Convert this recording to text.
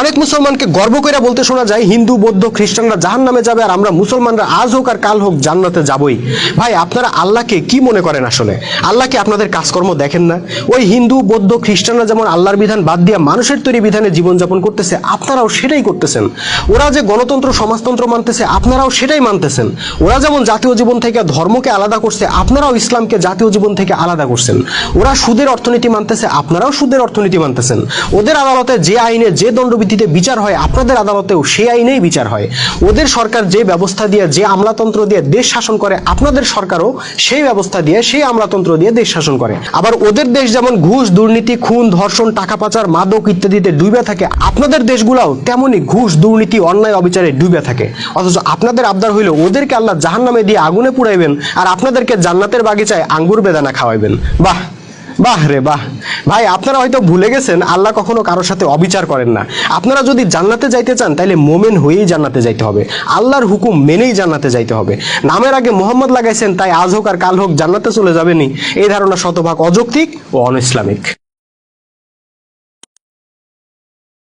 অনেক মুসলমানকে গর্ব করে বলতে শোনা যায়, হিন্দু, বৌদ্ধ, খ্রিস্টানরা জাহান নামে যাবে আর আমরা মুসলমানরা আজ হোক আর কাল হোক জান্নাতে যাবই। ভাই, আপনারা আল্লাহকে কি মনে করেন আসলে? আল্লাহকে আপনাদের কাজকর্ম দেখেন না? ওই হিন্দু, বৌদ্ধ, খ্রিস্টানরা যেমন আল্লাহর বিধান বাদ দিয়ে মানুষের তৈরি বিধানে জীবনযাপন করতেছে, আপনারাও সেটাই করতেছেন। ওরা যে গণতন্ত্র, সমাজতন্ত্র মানতেছে, আপনারাও সেটাই মানতেছেন। ওরা যেমন জাতীয় জীবন থেকে ধর্মকে আলাদা করছে, আপনারাও ইসলামকে জাতীয় জীবন থেকে আলাদা করছেন। ওরা সুদের অর্থনীতি মানতেছে, আপনারাও সুদের অর্থনীতি মানতেছেন। ওদের আদালতে যে আইনে যে দণ্ডবিধিতে বিচার হয়, আপনাদের আদালতেও সেই আইনেই বিচার হয়। ওদের সরকার যে ব্যবস্থা দিয়ে, যে আমলাতন্ত্র দিয়ে দেশ শাসন করে, আপনাদের সরকারও সেই ব্যবস্থা দিয়ে, সেই আমলাতন্ত্র দিয়ে দেশ শাসন করে। আবার ওদের দেশ যেমন ঘুষ, দুর্নীতি, খুন, ধর্ষণ, টাকা পাচার, মাদক ইত্যাদিতে ডুবে থাকে, আপনাদের দেশগুলাও তেমনই ঘুষ, দুর্নীতি, অন্যায়, অবিচারে ডুবে থাকে। অথচ আপনাদের আবদার হইলে ওদেরকে আল্লাহ জাহান্নামে দিয়ে আগুনে পুড়াইবেন, আর আপনাদেরকে জান্নাতের বাগিচায় আঙ্গুর বেদানা খাওয়াইবেন। বাহ! বাহ রে বাহ। ভাই, আপনারা হয়তো ভুলে গেছেন, আল্লাহ কখনো কারোর সাথে অবিচার করেন না। আপনারা যদি জান্নাতে যাইতে চান তাহলে মোমেন হয়েই জান্নাতে যাইতে হবে। আল্লাহর হুকুম মেনেই জান্নাতে যাইতে হবে। নামের আগে মোহাম্মদ লাগাইছেন, তাই আজ হোক আর কাল হোক জান্নাতে চলে যাবেনি এই ধারণা শতভাগ অযৌক্তিক ও অন ইসলামিক